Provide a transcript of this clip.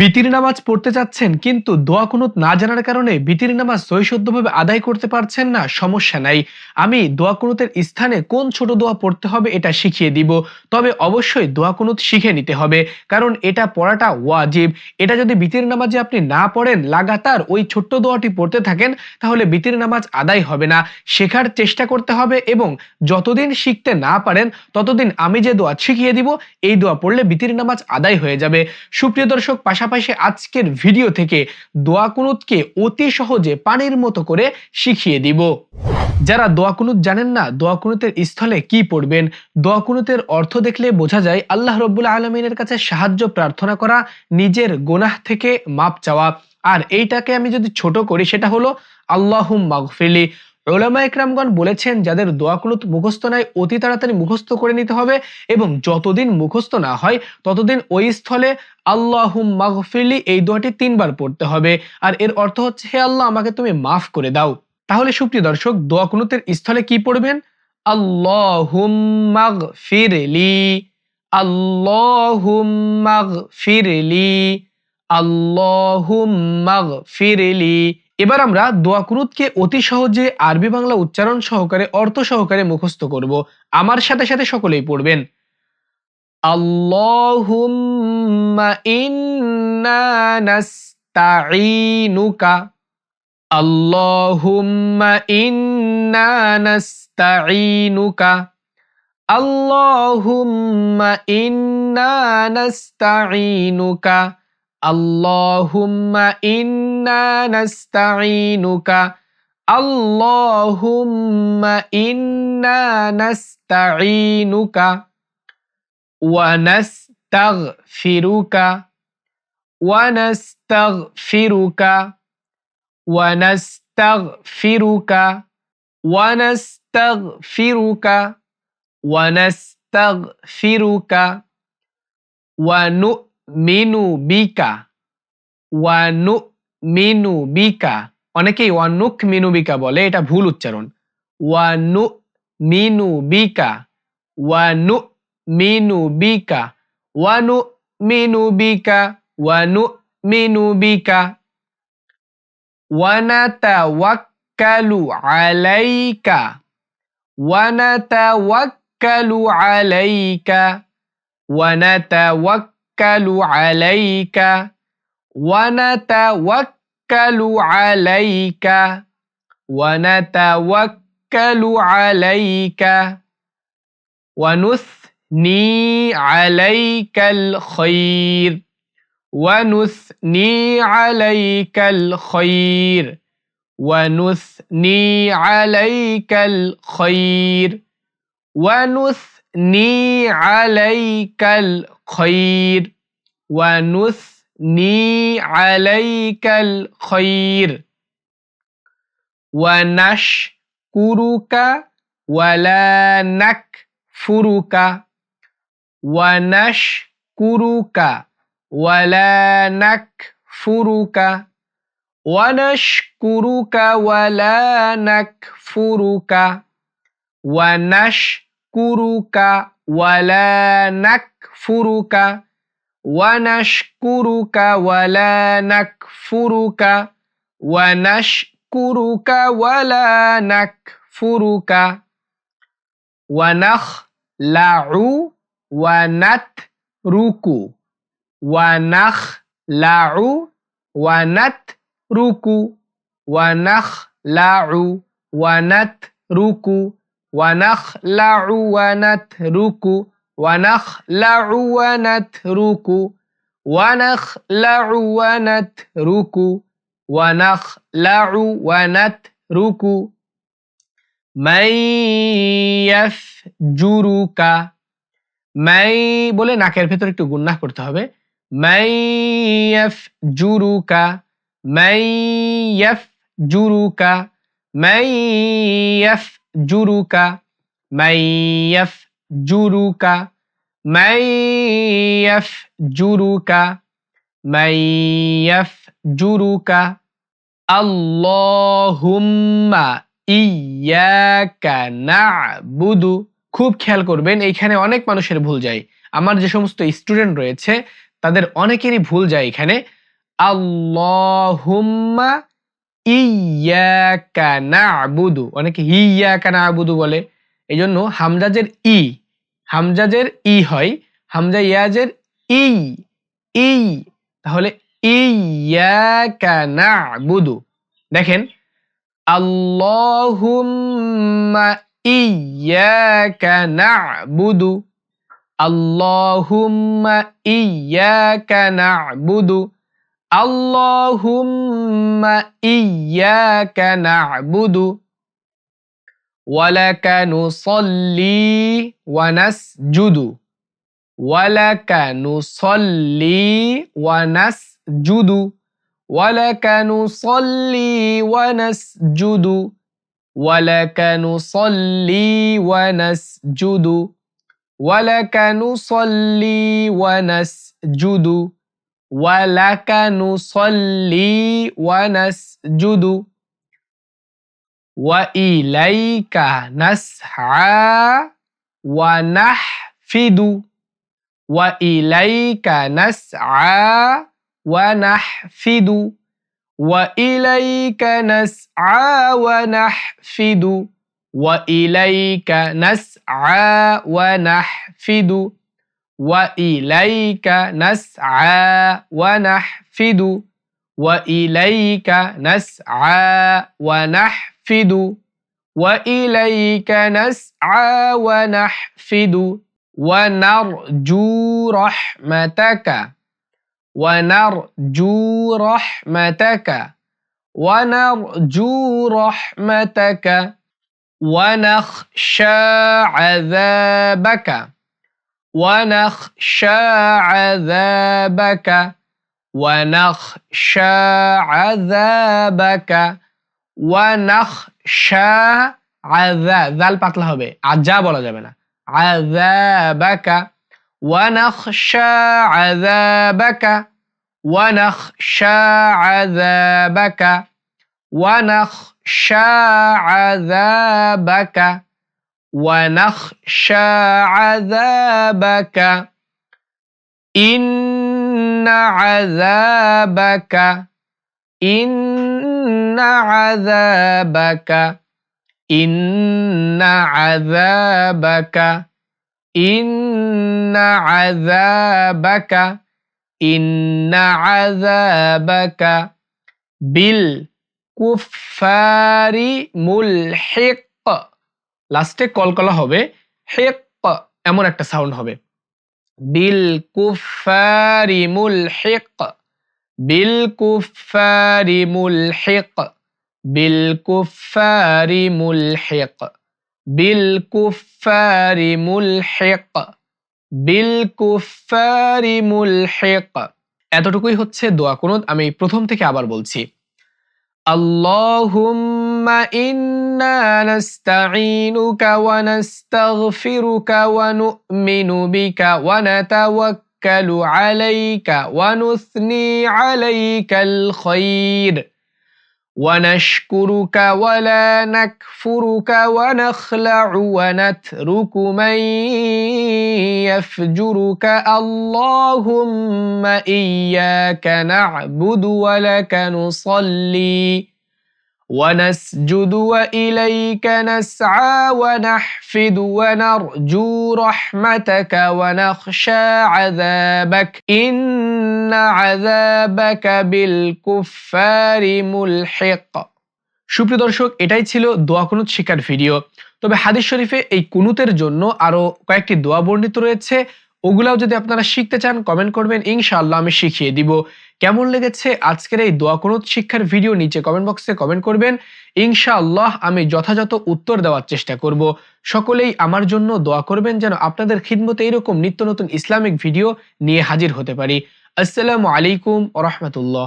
বিতির নামাজ পড়তে চাচ্ছেন কিন্তু দোয়া কুনুত না জানার কারণে বিতির নামাজ সহিশুদ্ধভাবে আদায় করতে পারছেন না, সমস্যা নাই। আমি দোয়া কুনুতের স্থানে কোন ছোট দোয়া পড়তে হবে এটা শিখিয়ে দিব, তবে অবশ্যই দোয়া কুনুত শিখে নিতে হবে, কারণ এটা পড়াটা ওয়াজিব। এটা যদি বিতির নামাজে আপনি না পড়েন, লাগাতার ওই ছোট্ট দোয়াটি পড়তে থাকেন, তাহলে বিতির নামাজ আদায় হবে না। শেখার চেষ্টা করতে হবে এবং যতদিন শিখতে না পারেন, ততদিন আমি যে দোয়া শিখিয়ে দিব, এই দোয়া পড়লে বিতির নামাজ আদায় হয়ে যাবে। সুপ্রিয় দর্শক পাশাপাশি আজকের ভিডিও থেকে দোয়া কুনুতকে অতি সহজে পানির মতো করে শিখিয়ে দিব। যারা দোয়া কুনুত জানেন না, দোয়া কুনুতের স্থলে কি পড়বেন? দোয়া কুনুতের অর্থ দেখলে বোঝা যায় আল্লাহ রব্বুল আলমিনের কাছে সাহায্য, প্রার্থনা করা, নিজের গোনাহ থেকে মাপ চাওয়া। আর এইটাকে আমি যদি ছোট করি, সেটা হলো আল্লাহুম মাগফিলি ওলামা একরামগণ বলেছেন, যাদের দোয়া কুনুত মুখস্থ নাই, অতি তাড়াতাড়ি মুখস্থ করে নিতে হবে এবং যতদিন মুখস্থ না হয়, ততদিন ওই স্থলে আল্লাহুম মাগফিলি এই দোয়াটি তিনবার পড়তে হবে। আর এর অর্থ হচ্ছে, হে আল্লাহ, আমাকে তুমি মাফ করে দাও। তাহলে সুপ্রিয় দর্শক দোয়া কুনুতের স্থলে কি পড়বেন? আল্লাহুম মাগফিরলি আল্লাহুম মাগফিরলি মাগফিরলি এবার আমরা দোয়া কুনুতকে অতি সহজে আরবি বাংলা উচ্চারণ সহকারে, অর্থ সহকারে মুখস্থ করব। আমার সাথে সাথে সকলেই পড়বেন। আল্লাহুম্মা ইন্না নাস্তাঈনুকা। আল্লাহুম্মা ইন্না নাস্তাঈনুকা। আল্লাহুম্মা ইন্না নাস্তাঈনুকা। اللهم إنا نستعينك. اللهم إنا نستعينك. ونستغفرك. ونستغفرك. ونستغفرك. ونستغفرك. ونستغفرك. ونؤمن মিনু বিকা, ওয়ানু, মিনু বিকা, অনেকেই ওয়ানুক মিনু বিকা বলে, এটা ভুল উচ্চারণ। ওয়ানু, মিনু বিকা, ওয়ানু, মিনু বিকা, ওয়ানু, মিনু বিকা, ওয়ানু, মিনু বিকা। ওয়ানাতাওয়াক্কালু আলাইকা ওয়ানাতাওয়াক্কালু আলাইকা ওয়ানাতাওয়াক نتوكل عليك ونتوكل عليك ونتوكل عليك ونثني عليك الخير ونثني عليك الخير ونثني عليك الخير ونثني عليك الخير ونثني عليك الخير. ونشكرك ولا نكفرك. ونشكرك ولا نكفرك. ونشكرك ولا نكفرك. ونشكرك نذكرك ولا نكفرك ونشكرك ولا نكفرك ونشكرك ولا نكفرك. ونخلع ونترك ونخلع ونترك ونخلع ونترك. ওয়ানাখলাউ ওয়ানাতরুকু ওয়ানাখলাউ ওয়ানাতরুকু ওয়ানাখলাউ ওয়ানাতরুকু ওয়ানাখলাউ ওয়ানাতরুকু মান ইয়াফজুরুকা মাই বলে নাকের ভেতর একটু গুন্নাহ করতে হবে। মাইয়াফ জুরুকা মাইয়াফ জুরুকা মাইয়াফ জুরুকা মাইয়াফ জুরুকা মাইয়াফ জুরুকা মাইয়াফ জুরুকা আল্লাহুম্মা ইয়াকা না'বুদু খুব খেয়াল করবেন, এইখানে অনেক মানুষের ভুল যায়। আমার যে সমস্ত স্টুডেন্ট রয়েছে, তাদের অনেকেরই ভুল যায় এখানে। আল্লাহুম্মা ইয়াকা না'বুদু, অনেকে ইয়াকা না'বুদু বলে। এই জন্য হামজাজের ই হামজাজের ই হয়, হামজা ইয়াজের ই ই, তাহলে ইয়াকা না'বুদু। দেখেন, আল্লাহুম্মা ইয়াকা না'বুদু, আল্লাহুম্মা ইয়াকা না'বুদু اللهم إياك نعبد ولك نصلي ونسجد. ولك نصلي ونسجد. ولك نصلي ونسجد. ولك نصلي ونسجد. ولك نصلي ونسجد. ولك نصلي ونسجد وإليك نسعى ونحفد وإليك نسعى ونحفد وإليك نسعى ونحفد وإليك نسعى ونحفد وإليك نسعى ونحفد. وإليك نسعى ونحفد. وإليك نسعى ونحفد. ونرجو رحمتك. ونرجو رحمتك. ونرجو رحمتك. ونخشى عذابك. ونخشى عذابك ونخشى عذابك ونخشى عذاب ذال পাতলা হবে আজা বলা যাবে না عذابك ونخشى عذابك ونخشى عذابك ونخشى عذابك ونخشى عذابك. إن عذابك إن عذابك إن عذابك إن عذابك إن عذابك. بالكفار ملحق. লাস্টে কলকলা হবে হেক এমন একটা সাউন্ড হবে। বিল কুফারিমুল হেক বিল কুফারিমুল হেক বিল কুফারিমুল হেক বিল কুফারিমুল হেক বিল কুফারিমুল হেক এতটুকুই হচ্ছে দোয়া কুনুত, আমি প্রথম থেকে আবার বলছি। আল্লাহুম্মা ইন إنا نستعينك ونستغفرك ونؤمن بك ونتوكل عليك ونثني عليك الخير. ونشكرك ولا نكفرك ونخلع ونترك من يفجرك. اللهم إياك نعبد ولك نصلي. ونسجد وإليك نسعى ونحفد ونرجو رحمتك ونخشى عذابك إن عذابك بالكفار ملحق সুপ্রিয় দর্শক এটাই ছিল দোয়া কুনুত শিকার ভিডিও তবে হাদিস শরীফে এই কুনুতের জন্য আরো কয়েকটি দোয়া বর্ণিত রয়েছে ওগুলাও যদি আপনারা শিখতে চান কমেন্ট করবেন, ইনশাআল্লাহ আমি শিখিয়ে দিব। কেমন লেগেছে আজকের এই দোয়া কোনত শিক্ষার ভিডিও নিচে কমেন্ট বক্সে কমেন্ট করবেন। ইনশাআল্লাহ আমি যথাযথ উত্তর দেওয়ার চেষ্টা করব। সকলেই আমার জন্য দোয়া করবেন যেন আপনাদের খিদমতে এইরকম নিত্য নতুন ইসলামিক ভিডিও নিয়ে হাজির হতে পারি। আসসালামু আলাইকুম রহমতুল্লাহ।